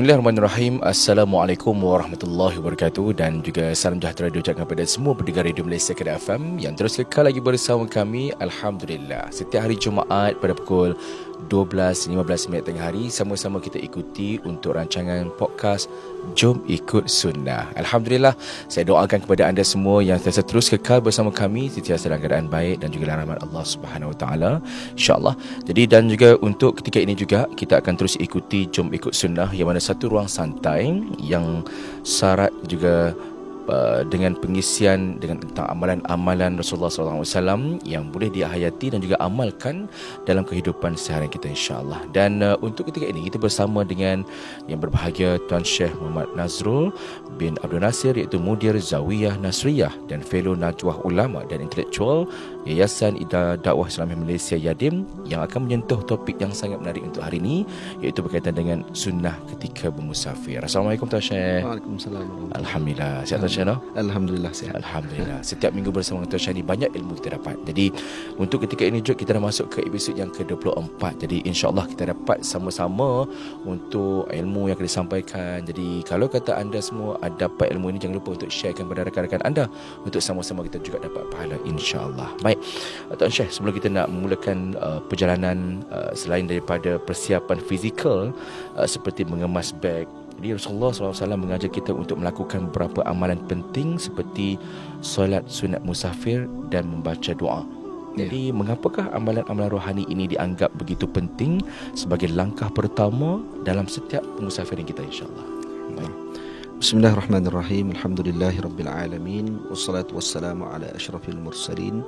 Bismillahirrahmanirrahim. Assalamualaikum warahmatullahi wabarakatuh. Dan juga salam sejahtera diucapkan kepada semua pendengar Radio Malaysia Kedah FM Yang terus kekal lagi bersama kami. Alhamdulillah. Setiap hari Jumaat pada pukul 12.15 minit tengah hari Sama-sama kita ikuti untuk rancangan podcast Jom Ikut Sunnah Alhamdulillah Saya doakan kepada anda semua yang terus terus kekal bersama kami Setiasa dalam keadaan baik dan juga rahmat Allah Subhanahu Taala. InsyaAllah Jadi dan juga untuk ketika ini juga Kita akan terus ikuti Jom Ikut Sunnah Yang mana satu ruang santai Yang syarat juga Uh, dengan pengisian dengan tentang amalan-amalan Rasulullah SAW yang boleh diahayati dan juga amalkan dalam kehidupan seharian kita insyaAllah. Dan uh, untuk ketika ini kita bersama dengan yang berbahagia Tuan Syekh Muhammad Nazrul bin Abdul Nasir iaitu Mudir Zawiyah Nasriyah dan Fellow Najwah Ulama dan Intelektual Yayasan Ida Dakwah Islam Malaysia Yadim yang akan menyentuh topik yang sangat menarik untuk hari ini iaitu berkaitan dengan sunnah ketika bermusafir. Assalamualaikum Tuan Syekh. Waalaikumsalam. Alhamdulillah. Sihat Tuan? Alhamdulillah sihat. Alhamdulillah. Setiap minggu bersama Tuan Syekh ni banyak ilmu kita dapat. Jadi untuk ketika ini juga kita dah masuk ke episod yang ke-24. Jadi insya-Allah kita dapat sama-sama untuk ilmu yang akan disampaikan. Jadi kalau kata anda semua ada dapat ilmu ini jangan lupa untuk sharekan kepada rakan-rakan anda untuk sama-sama kita juga dapat pahala insya-Allah. Baik. Tuan Syekh, sebelum kita nak memulakan uh, perjalanan uh, selain daripada persiapan fizikal uh, seperti mengemas beg jadi Rasulullah SAW mengajar kita untuk melakukan beberapa amalan penting seperti solat sunat musafir dan membaca doa. Ya. Jadi yeah. mengapakah amalan-amalan rohani ini dianggap begitu penting sebagai langkah pertama dalam setiap musafirin kita insyaAllah. Baik. Bismillahirrahmanirrahim. Alhamdulillahirrabbilalamin. Wassalatu wassalamu ala ashrafil mursalin.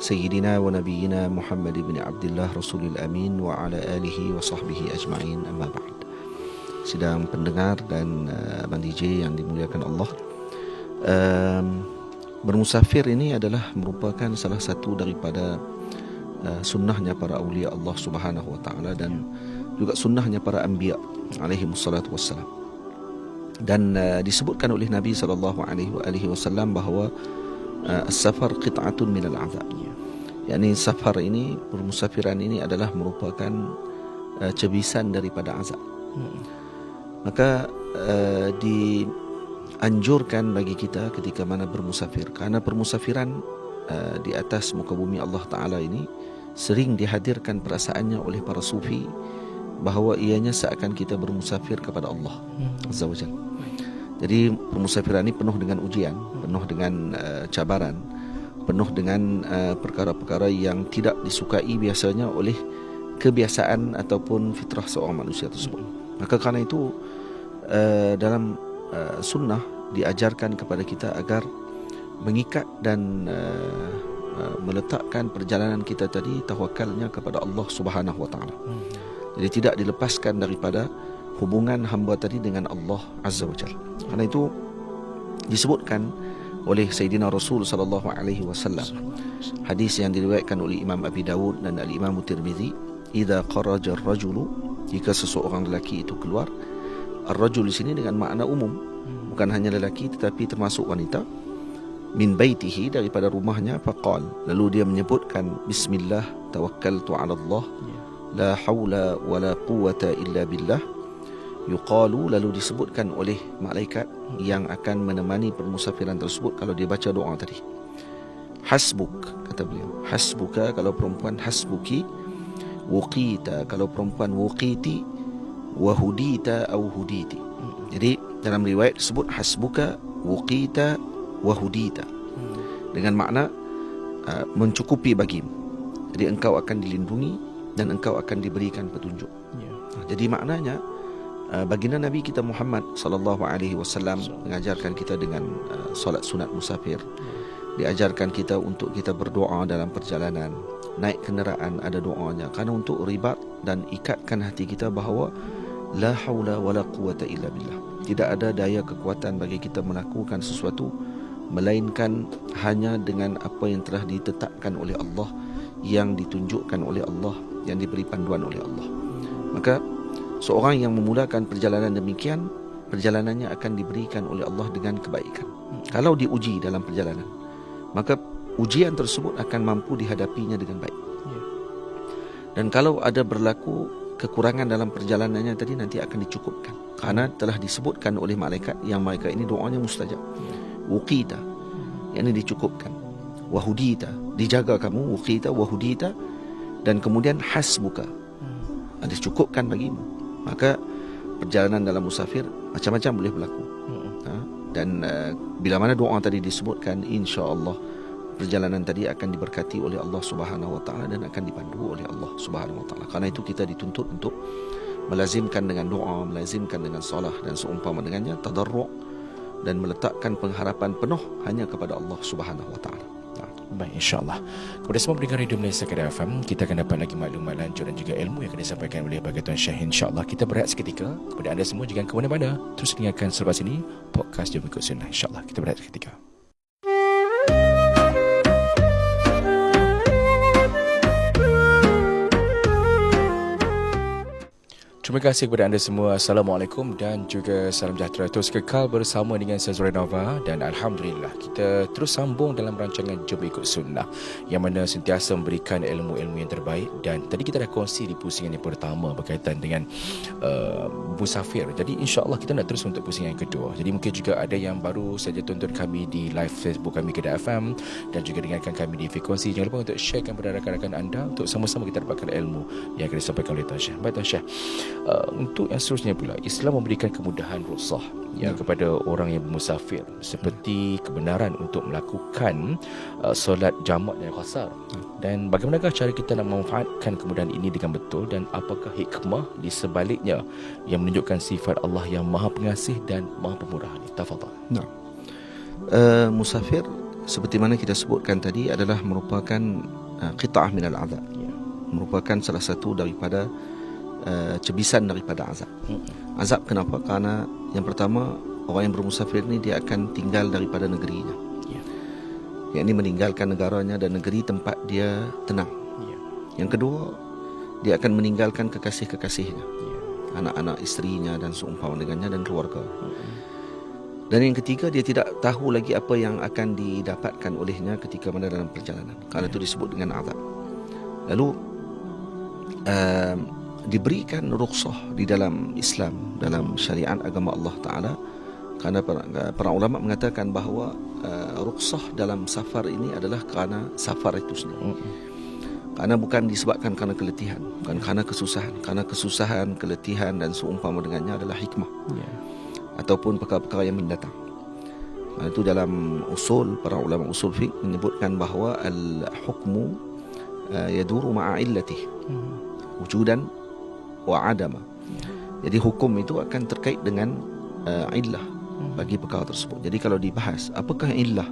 Sayyidina wa nabiyina Muhammad ibn Abdullah Rasulil Amin wa ala alihi wa sahbihi ajma'in amma ba'd sidang pendengar dan uh, Abang DJ yang dimuliakan Allah. Um, bermusafir ini adalah merupakan salah satu daripada uh, sunnahnya para awliya Allah Subhanahu wa taala dan juga sunnahnya para anbiya alaihi wassalatu wassalam. Dan uh, disebutkan oleh Nabi sallallahu alaihi wasallam bahawa uh, as-safar qit'atun minal azab. Yani safar ini bermusafiran ini adalah merupakan uh, cebisan daripada azab. Hmm maka uh, dianjurkan bagi kita ketika mana bermusafir karena permusafiran uh, di atas muka bumi Allah Taala ini sering dihadirkan perasaannya oleh para sufi bahawa ianya seakan kita bermusafir kepada Allah hmm. Azza wa Jalla. Jadi permusafiran ini penuh dengan ujian, penuh dengan uh, cabaran, penuh dengan uh, perkara-perkara yang tidak disukai biasanya oleh kebiasaan ataupun fitrah seorang manusia tersebut. Maka kerana itu uh, dalam uh, sunnah diajarkan kepada kita agar mengikat dan uh, uh, meletakkan perjalanan kita tadi tawakalnya kepada Allah Subhanahu Wa Taala. Hmm. Jadi tidak dilepaskan daripada hubungan hamba tadi dengan Allah Azza wa Jalla. Karena itu disebutkan oleh Sayyidina Rasul sallallahu alaihi wasallam hadis yang diriwayatkan oleh Imam Abi Dawud dan Al Imam Tirmizi, "Idza kharaja ar-rajulu" jika seseorang lelaki itu keluar ar-rajul di sini dengan makna umum. Bukan hanya lelaki tetapi termasuk wanita. Min baitihi daripada rumahnya faqal. Lalu dia menyebutkan bismillah tawakkaltu ala Allah. La haula wala quwata illa billah. Yuqalu lalu disebutkan oleh malaikat yang akan menemani permusafiran tersebut kalau dia baca doa tadi. Hasbuk kata beliau. Hasbuka kalau perempuan hasbuki wuqita kalau perempuan wuqiti wahudita au huditi. Jadi dalam riwayat disebut hasbuka wuqita wahudita. Dengan makna uh, mencukupi bagimu. Jadi engkau akan dilindungi dan engkau akan diberikan petunjuk. Ya. Jadi maknanya uh, baginda Nabi kita Muhammad sallallahu alaihi wasallam mengajarkan kita dengan uh, solat sunat musafir. Ya. Diajarkan kita untuk kita berdoa dalam perjalanan naik kenderaan ada doanya karena untuk ribat dan ikatkan hati kita bahawa la haula wala quwata illa billah. Tidak ada daya kekuatan bagi kita melakukan sesuatu melainkan hanya dengan apa yang telah ditetapkan oleh Allah yang ditunjukkan oleh Allah yang diberi panduan oleh Allah. Maka seorang yang memulakan perjalanan demikian perjalanannya akan diberikan oleh Allah dengan kebaikan. Kalau diuji dalam perjalanan, maka ujian tersebut akan mampu dihadapinya dengan baik. Ya. Dan kalau ada berlaku kekurangan dalam perjalanannya tadi nanti akan dicukupkan. Karena telah disebutkan oleh malaikat yang mereka ini doanya mustajab. Wuqita. Yang ini dicukupkan. Wahudita. Dijaga kamu. Wuqita, wahudita. Dan kemudian hasbuka. Ada cukupkan bagimu. Maka perjalanan dalam musafir macam-macam boleh berlaku. Ha? Dan uh, bila mana doa tadi disebutkan insya-Allah perjalanan tadi akan diberkati oleh Allah Subhanahu wa taala dan akan dipandu oleh Allah Subhanahu wa taala. Karena itu kita dituntut untuk melazimkan dengan doa, melazimkan dengan solah dan seumpama dengannya tadarru' dan meletakkan pengharapan penuh hanya kepada Allah Subhanahu wa taala. Baik, insyaAllah. Kepada semua pendengar Radio Malaysia Kedah FM, kita akan dapat lagi maklumat lanjut dan juga ilmu yang akan disampaikan oleh Bagai Tuan Syah. InsyaAllah kita berehat seketika. Kepada anda semua, jangan ke mana-mana. Terus dengarkan selepas ini, podcast Jom Ikut Sunnah. InsyaAllah kita berehat seketika. Terima kasih kepada anda semua. Assalamualaikum dan juga salam sejahtera. Terus kekal bersama dengan saya Zura Nova dan Alhamdulillah kita terus sambung dalam rancangan Jom Ikut Sunnah yang mana sentiasa memberikan ilmu-ilmu yang terbaik dan tadi kita dah kongsi di pusingan yang pertama berkaitan dengan uh, musafir. Jadi insyaAllah kita nak terus untuk pusingan yang kedua. Jadi mungkin juga ada yang baru saja tonton kami di live Facebook kami Kedah FM dan juga dengarkan kami di frekuensi. Jangan lupa untuk sharekan kepada rakan-rakan anda untuk sama-sama kita dapatkan ilmu yang akan disampaikan oleh Tuan Syah. Baik Tuan Syah uh, untuk yang seterusnya pula Islam memberikan kemudahan rukhsah ya, ya. kepada orang yang bermusafir. Seperti kebenaran untuk melakukan uh, solat jamak dan qasar ya. dan bagaimanakah cara kita nak memanfaatkan kemudahan ini dengan betul? Dan apakah hikmah di sebaliknya yang menunjukkan sifat Allah yang Maha Pengasih dan Maha Pemurah? Ini tafadhal. Nah. Uh, musafir seperti mana kita sebutkan tadi adalah merupakan uh, qita'ah minal azab ya. merupakan salah satu daripada uh, cebisan daripada azab. Hmm. Azab kenapa? Karena yang pertama orang yang bermusafir ini dia akan tinggal daripada negerinya. Yeah. Yang ini meninggalkan negaranya dan negeri tempat dia tenang. Yeah. Yang kedua dia akan meninggalkan kekasih-kekasihnya. Yeah. Anak-anak isterinya dan seumpama dengannya dan keluarga. Hmm. Dan yang ketiga dia tidak tahu lagi apa yang akan didapatkan olehnya ketika mana dalam perjalanan. Karena yeah. itu disebut dengan azab. Lalu uh, diberikan rukhsah di dalam Islam dalam syariat agama Allah Taala kerana para, para ulama mengatakan bahawa uh, rukhsah dalam safar ini adalah kerana safar itu sendiri. Mm-hmm. Kerana bukan disebabkan kerana keletihan, bukan kerana kesusahan. Kerana kesusahan, keletihan dan seumpama dengannya adalah hikmah. Yeah. Ataupun perkara-perkara yang mendatang. Itu dalam usul para ulama usul fiqh menyebutkan bahawa al-hukmu uh, yaduru ma'a illatih. Mm-hmm. Wujudan wa adama. Jadi hukum itu akan terkait dengan uh, illah bagi perkara tersebut. Jadi kalau dibahas apakah illah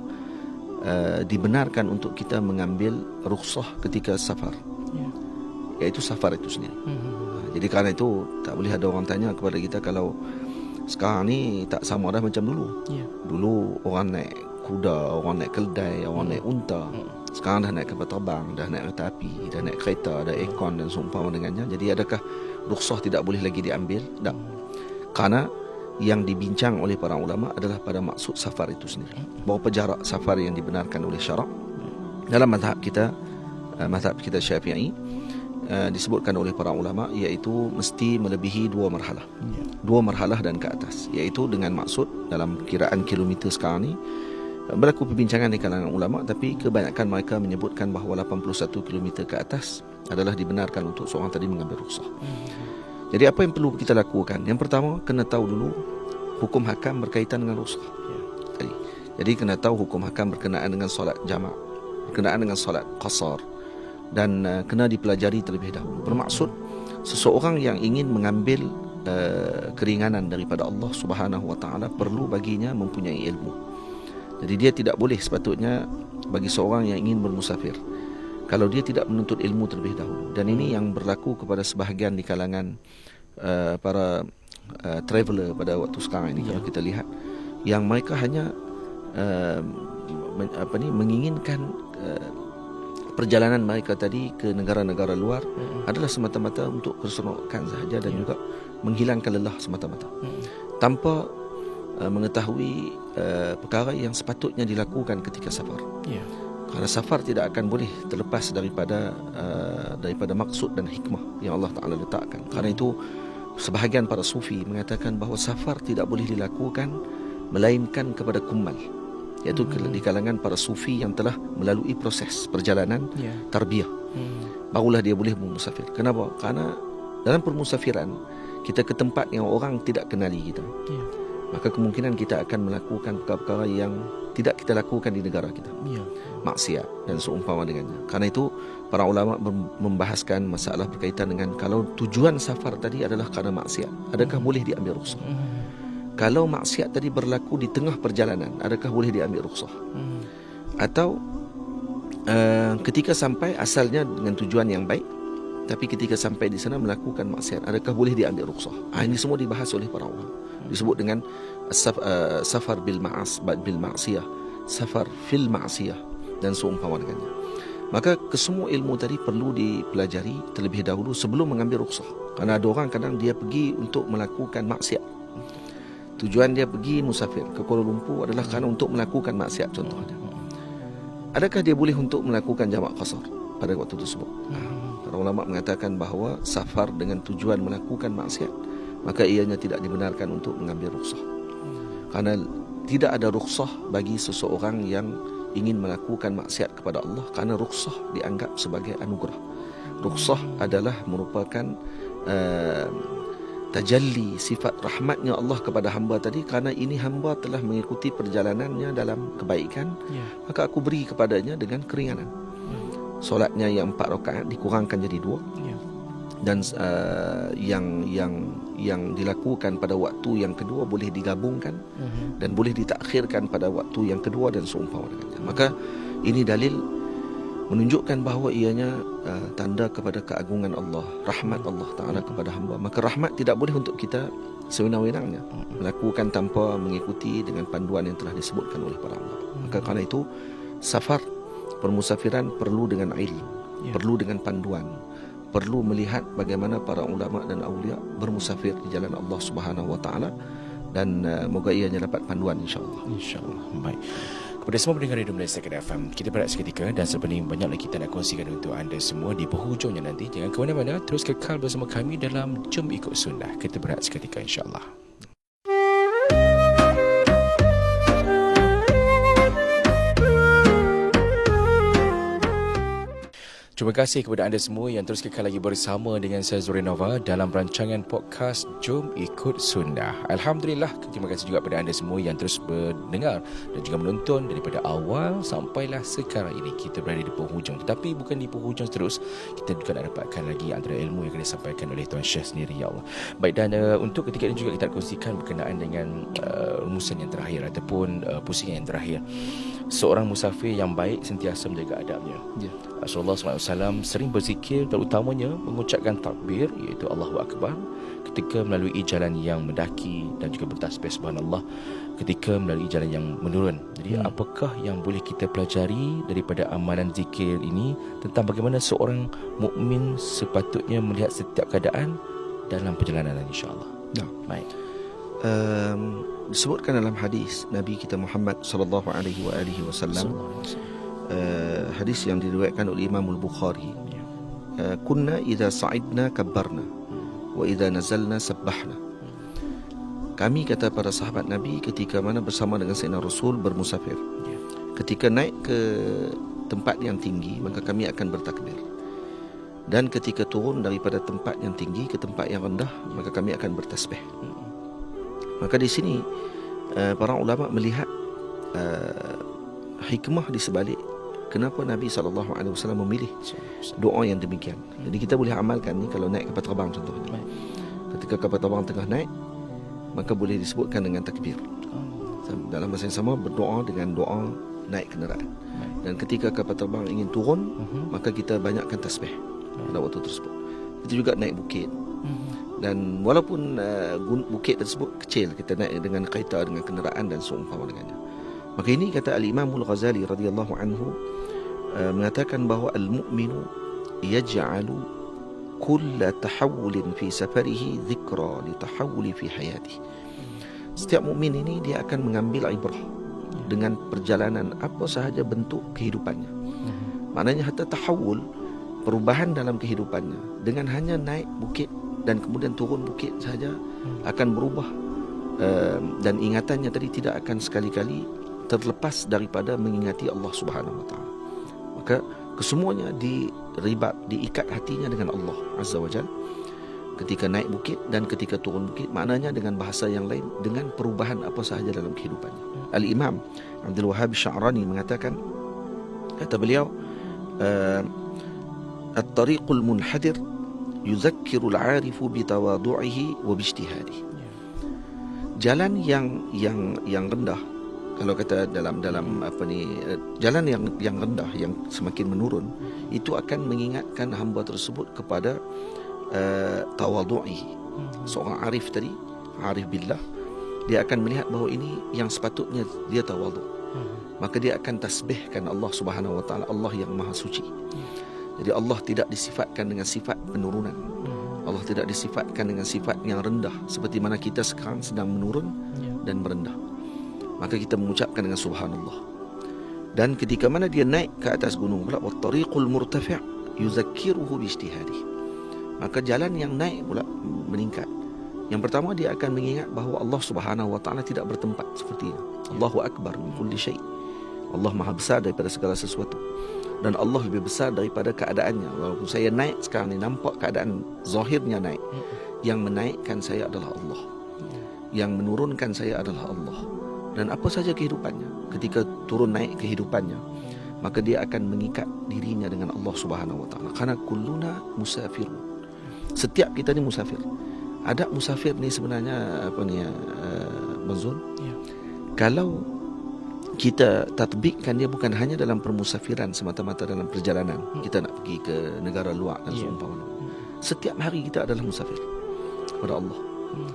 uh, dibenarkan untuk kita mengambil rukhsah ketika safar. Ya. Iaitu safar itu sendiri. Uh, jadi kerana itu tak boleh ada orang tanya kepada kita kalau sekarang ni tak sama dah macam dulu. Ya. Dulu orang naik kuda, orang naik keldai, orang naik unta. Sekarang dah naik kapal terbang, dah naik kereta api, dah naik kereta, ada aircon dan seumpama dengannya. Jadi adakah rukhsah tidak boleh lagi diambil tak. Kerana yang dibincang oleh para ulama adalah pada maksud safar itu sendiri. Berapa jarak safar yang dibenarkan oleh syarak. Dalam mazhab kita uh, mazhab kita syafi'i uh, disebutkan oleh para ulama iaitu mesti melebihi dua marhalah. Dua marhalah dan ke atas. Iaitu dengan maksud dalam kiraan kilometer sekarang ni berlaku perbincangan di kalangan ulama tapi kebanyakan mereka menyebutkan bahawa 81 km ke atas adalah dibenarkan untuk seorang tadi mengambil rukhsah. Hmm. Jadi apa yang perlu kita lakukan? Yang pertama kena tahu dulu hukum hakam berkaitan dengan rukhsah. Jadi, jadi kena tahu hukum hakam berkenaan dengan solat jamak, berkenaan dengan solat qasar dan uh, kena dipelajari terlebih dahulu. Bermaksud seseorang yang ingin mengambil uh, keringanan daripada Allah Subhanahu wa taala perlu baginya mempunyai ilmu. Jadi dia tidak boleh sepatutnya bagi seorang yang ingin bermusafir kalau dia tidak menuntut ilmu terlebih dahulu. Dan ini yang berlaku kepada sebahagian di kalangan uh, para uh, traveller pada waktu sekarang ini ya. kalau kita lihat yang mereka hanya uh, men, apa ni menginginkan uh, perjalanan mereka tadi ke negara-negara luar hmm. adalah semata-mata untuk keseronokan sahaja dan ya. juga menghilangkan lelah semata-mata. Hmm. Tanpa uh, mengetahui uh, perkara yang sepatutnya dilakukan ketika safar. Ya. Kerana safar tidak akan boleh terlepas daripada uh, daripada maksud dan hikmah yang Allah Taala letakkan. Kerana itu sebahagian para sufi mengatakan bahawa safar tidak boleh dilakukan melainkan kepada kummal iaitu hmm. di kalangan para sufi yang telah melalui proses perjalanan yeah. tarbiyah hmm. barulah dia boleh bermusafir kenapa kerana dalam permusafiran kita ke tempat yang orang tidak kenali kita yeah. Maka kemungkinan kita akan melakukan perkara-perkara yang tidak kita lakukan di negara kita yeah. maksiat dan seumpama dengannya kerana itu para ulama membahaskan masalah berkaitan dengan kalau tujuan safar tadi adalah kerana maksiat adakah boleh diambil rukhsah hmm. kalau maksiat tadi berlaku di tengah perjalanan adakah boleh diambil rukhsah hmm. atau uh, ketika sampai asalnya dengan tujuan yang baik tapi ketika sampai di sana melakukan maksiat adakah boleh diambil rukhsah ha, ini semua dibahas oleh para ulama disebut dengan saf, uh, safar bil ma'as bil ma'siyah safar fil ma'siyah dan seumpama dengannya Maka kesemua ilmu tadi perlu dipelajari terlebih dahulu sebelum mengambil rukhsah. Karena ada orang kadang dia pergi untuk melakukan maksiat. Tujuan dia pergi musafir ke Kuala Lumpur adalah kerana untuk melakukan maksiat contohnya. Adakah dia boleh untuk melakukan jamak qasar pada waktu tersebut? Para ulama mengatakan bahawa safar dengan tujuan melakukan maksiat maka ianya tidak dibenarkan untuk mengambil rukhsah. Karena tidak ada rukhsah bagi seseorang yang ingin melakukan maksiat kepada Allah kerana rukhsah dianggap sebagai anugerah. Rukhsah adalah merupakan uh, tajalli sifat rahmatnya Allah kepada hamba tadi kerana ini hamba telah mengikuti perjalanannya dalam kebaikan ya. maka aku beri kepadanya dengan keringanan. Ya. Solatnya yang empat rakaat dikurangkan jadi dua. Ya. Dan uh, yang yang yang dilakukan pada waktu yang kedua boleh digabungkan uh-huh. dan boleh ditakhirkan pada waktu yang kedua dan seumpama dengannya. Maka ini dalil menunjukkan bahawa ianya uh, tanda kepada keagungan Allah, rahmat Allah Taala kepada hamba. Maka rahmat tidak boleh untuk kita sewenang-wenangnya melakukan tanpa mengikuti dengan panduan yang telah disebutkan oleh para ulama. Maka kerana itu safar permusafiran perlu dengan ilmu, ya. perlu dengan panduan perlu melihat bagaimana para ulama dan aulia bermusafir di jalan Allah Subhanahu wa taala dan uh, moga ianya dapat panduan insyaallah. Insyaallah. Baik. Kepada semua pendengar Radio Malaysia Kedah FM kita berat seketika dan sebenarnya banyak lagi kita nak kongsikan untuk anda semua di penghujungnya nanti. Jangan ke mana-mana terus kekal bersama kami dalam Jom Ikut Sunnah. Kita berat seketika insyaallah Terima kasih kepada anda semua yang terus kekal lagi bersama dengan saya Zuri Nova dalam rancangan podcast Jom Ikut Sunnah. Alhamdulillah, terima kasih juga kepada anda semua yang terus mendengar dan juga menonton daripada awal sampailah sekarang ini kita berada di penghujung. Tetapi bukan di penghujung terus, kita juga nak dapatkan lagi antara ilmu yang akan disampaikan oleh Tuan Syekh sendiri, Ya Allah. Baik, dan uh, untuk ketika ini juga kita kongsikan berkenaan dengan uh, rumusan yang terakhir ataupun uh, pusingan yang terakhir seorang musafir yang baik sentiasa menjaga adabnya. Ya. Rasulullah SAW sering berzikir terutamanya mengucapkan takbir iaitu Allahu Akbar ketika melalui jalan yang mendaki dan juga bertasbih subhanallah ketika melalui jalan yang menurun. Jadi hmm. apakah yang boleh kita pelajari daripada amalan zikir ini tentang bagaimana seorang mukmin sepatutnya melihat setiap keadaan dalam perjalanan insya-Allah. Ya. Baik um, disebutkan dalam hadis Nabi kita Muhammad sallallahu alaihi wa alihi wasallam uh, hadis yang diriwayatkan oleh Imam Al-Bukhari. Uh, kunna idza sa'idna kabbarna wa idza nazalna sabbahna. Kami kata para sahabat Nabi ketika mana bersama dengan Sayyidina Rasul bermusafir. Ketika naik ke tempat yang tinggi maka kami akan bertakbir. Dan ketika turun daripada tempat yang tinggi ke tempat yang rendah maka kami akan bertasbih. Maka di sini uh, para ulama melihat uh, hikmah di sebalik kenapa Nabi wasallam memilih doa yang demikian. Jadi kita boleh amalkan ni kalau naik kapal terbang contohnya. Ketika kapal terbang tengah naik maka boleh disebutkan dengan takbir. Dalam masa yang sama berdoa dengan doa naik kenderaan. Dan ketika kapal terbang ingin turun mhm. maka kita banyakkan tasbih pada waktu tersebut. Itu juga naik bukit. Mhm dan walaupun uh, bukit tersebut kecil kita naik dengan kereta dengan kenderaan dan seumpama dengannya maka ini kata al-Imam al-Ghazali radhiyallahu anhu uh, mengatakan bahawa al-mu'minu yaj'alu kull tahawul fi safarihi dhikra li tahawul fi hayatihi. Setiap mukmin ini dia akan mengambil ibrah dengan perjalanan apa sahaja bentuk kehidupannya. Maknanya hatta tahawul perubahan dalam kehidupannya dengan hanya naik bukit dan kemudian turun bukit saja akan berubah uh, dan ingatannya tadi tidak akan sekali-kali terlepas daripada mengingati Allah Subhanahu wa taala. Maka kesemuanya diribat diikat hatinya dengan Allah Azza wa Jalla. Ketika naik bukit dan ketika turun bukit maknanya dengan bahasa yang lain dengan perubahan apa sahaja dalam kehidupannya. Al Imam Abdul Wahab Sya'rani mengatakan kata beliau uh, At-tariqul munhadir yuzakkiru al-'arifu bi tawadhu'ihi wa bi jalan yang yang yang rendah kalau kata dalam dalam apa ni jalan yang yang rendah yang semakin menurun itu akan mengingatkan hamba tersebut kepada uh, tawadhu'i. Seorang arif tadi arif billah dia akan melihat bahawa ini yang sepatutnya dia tawadhu. Maka dia akan tasbihkan Allah Subhanahu wa taala Allah yang maha suci. Jadi Allah tidak disifatkan dengan sifat penurunan. Allah tidak disifatkan dengan sifat yang rendah seperti mana kita sekarang sedang menurun dan merendah maka kita mengucapkan dengan subhanallah. Dan ketika mana dia naik ke atas gunung pula wa tariqul murtafi' yuzakkiruhu maka jalan yang naik pula meningkat. Yang pertama dia akan mengingat bahawa Allah Subhanahu wa taala tidak bertempat seperti ini. Allahu akbar min kulli syai. Allah maha besar daripada segala sesuatu. Dan Allah lebih besar daripada keadaannya. Walaupun saya naik sekarang ni nampak keadaan zahirnya naik. Yang menaikkan saya adalah Allah. Yang menurunkan saya adalah Allah dan apa saja kehidupannya ketika turun naik kehidupannya maka dia akan mengikat dirinya dengan Allah Subhanahu wa taala karena kulluna musafirun setiap kita ni musafir. Ada musafir ni sebenarnya apa ni uh, Mazul? Ya. Kalau kita tatbikkan dia bukan hanya dalam permusafiran semata-mata dalam perjalanan. Hmm. Kita nak pergi ke negara luar dan ya. seumpamanya. Hmm. Setiap hari kita adalah musafir kepada Allah. Hmm.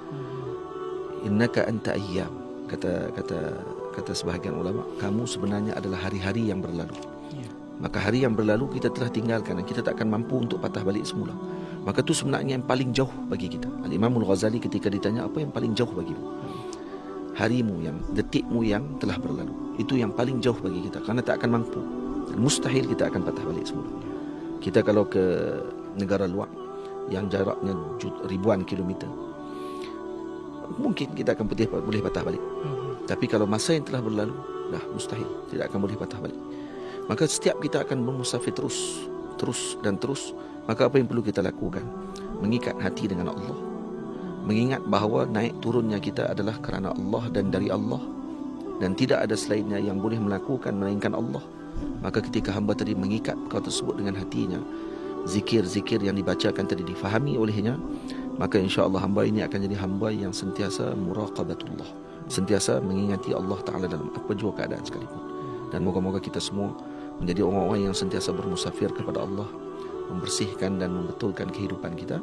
Innaka anta ayyam kata kata kata sebahagian ulama, kamu sebenarnya adalah hari-hari yang berlalu. Ya. Maka hari yang berlalu kita telah tinggalkan dan kita tak akan mampu untuk patah balik semula. Maka itu sebenarnya yang paling jauh bagi kita. Al-Imam Al-Ghazali ketika ditanya apa yang paling jauh bagimu? Harimu yang, detikmu yang telah berlalu. Itu yang paling jauh bagi kita. Karena tak akan mampu. Dan mustahil kita akan patah balik semula. Kita kalau ke negara luar yang jaraknya ribuan kilometer. Mungkin kita akan putih, boleh patah balik. Hmm. Tapi kalau masa yang telah berlalu, dah mustahil. Tidak akan boleh patah balik. Maka setiap kita akan bermusafir terus. Terus dan terus Maka apa yang perlu kita lakukan? Mengikat hati dengan Allah. Mengingat bahawa naik turunnya kita adalah kerana Allah dan dari Allah. Dan tidak ada selainnya yang boleh melakukan melainkan Allah. Maka ketika hamba tadi mengikat perkara tersebut dengan hatinya, zikir-zikir yang dibacakan tadi difahami olehnya, maka insya Allah hamba ini akan jadi hamba yang sentiasa muraqabatullah. Sentiasa mengingati Allah Ta'ala dalam apa jua keadaan sekalipun. Dan moga-moga kita semua menjadi orang-orang yang sentiasa bermusafir kepada Allah membersihkan dan membetulkan kehidupan kita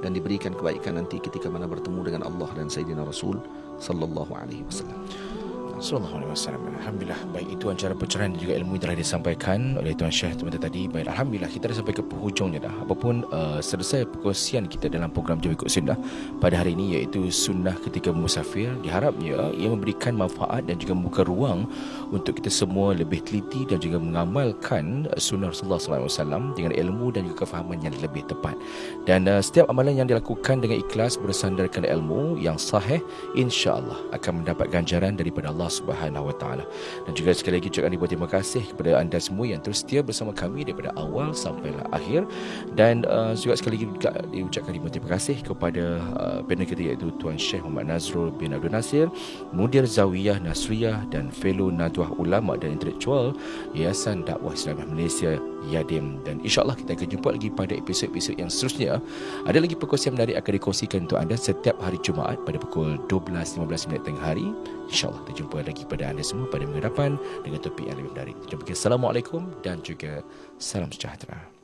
dan diberikan kebaikan nanti ketika mana bertemu dengan Allah dan Sayyidina Rasul sallallahu alaihi wasallam. Sallallahu alaihi wasallam. Alhamdulillah baik itu antara pencerahan dan juga ilmu yang telah disampaikan oleh Tuan Syekh teman tadi. Baik alhamdulillah kita dah sampai ke penghujungnya dah. Apapun uh, selesai perkongsian kita dalam program Jawi Kut Sunnah pada hari ini iaitu sunnah ketika musafir diharapnya ia memberikan manfaat dan juga membuka ruang untuk kita semua lebih teliti dan juga mengamalkan sunnah Rasulullah SAW dengan ilmu dan juga kefahaman yang lebih tepat. Dan uh, setiap amalan yang dilakukan dengan ikhlas bersandarkan ilmu yang sahih insya-Allah akan mendapat ganjaran daripada Allah Allah Subhanahu Wa Taala. Dan juga sekali lagi ucapkan ribuan terima kasih kepada anda semua yang terus setia bersama kami daripada awal sampai akhir. Dan uh, juga sekali lagi juga diucapkan ribuan terima kasih kepada uh, panel kita iaitu Tuan Syekh Muhammad Nazrul bin Abdul Nasir, Mudir Zawiyah Nasriyah dan Fellow Nadwah Ulama dan Intelektual Yayasan Dakwah Islam Malaysia Yadim. Dan insyaAllah kita akan jumpa lagi pada episod-episod yang seterusnya. Ada lagi perkongsian menarik akan dikongsikan untuk anda setiap hari Jumaat pada pukul 12.15 minit tengah hari. insyaAllah kita jumpa lagi pada anda semua pada minggu depan dengan topik yang lebih menarik. Jumpa lagi Assalamualaikum dan juga salam sejahtera